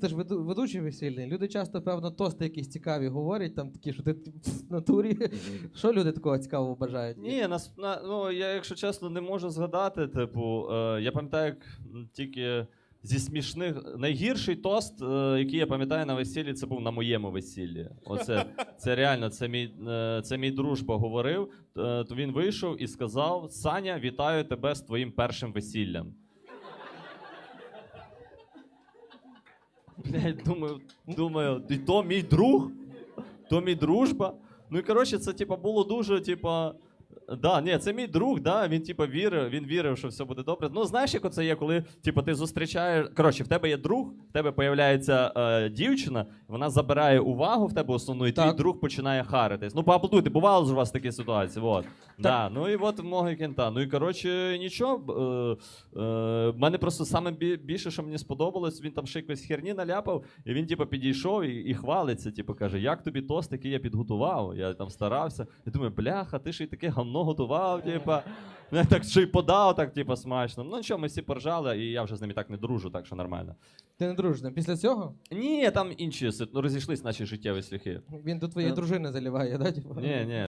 Ти ж веду- ведучий весільний. Люди часто, певно, тости якісь цікаві говорять, там такі, що ти в натурі. Що люди такого цікавого бажають? Ні, нас, на, ну, я, якщо чесно, не можу згадати. Типу, е, я пам'ятаю, як тільки зі смішних. Найгірший тост, е, який я пам'ятаю на весіллі, це був на моєму весіллі. Оце це реально, це мій, е, це мій дружба говорив. Е, то він вийшов і сказав: Саня, вітаю тебе з твоїм першим весіллям. Блядь, думаю, думаю, і то мій друг, то мій дружба. Ну і коротше, це типа було дуже, типа. Да, ні, це мій друг, да, він типу, вірив, він вірив, що все буде добре. Ну, знаєш, як це є, коли типу, ти зустрічаєш. Коротше, в тебе є друг, в тебе появляється е, дівчина, вона забирає увагу в тебе основну, і твій Так. друг починає харитись. Ну, поаплодуйте, бувало ж у вас такі ситуації. Вот. Да, ну і от мого кента. Ну і коротше, нічого. Е, е, мене просто саме бі- більше, що мені сподобалось, він там ще якоїсь херні наляпав, і він, типу, підійшов і, і хвалиться. Типу, каже, як тобі тост, який я підготував? Я там старався. Я думаю, бляха, ти ж і таке гавно готував, типа. Я так ще й подав, так, типу, смачно. Ну нічого, ми всі поржали, і я вже з ними так не дружу, так що нормально. Ти не дружна. Після цього Ні, там інші си- ну, розійшлись наші життєві шляхи. він до твоєї Е. дружини заливає, да? типу? Ні, ні.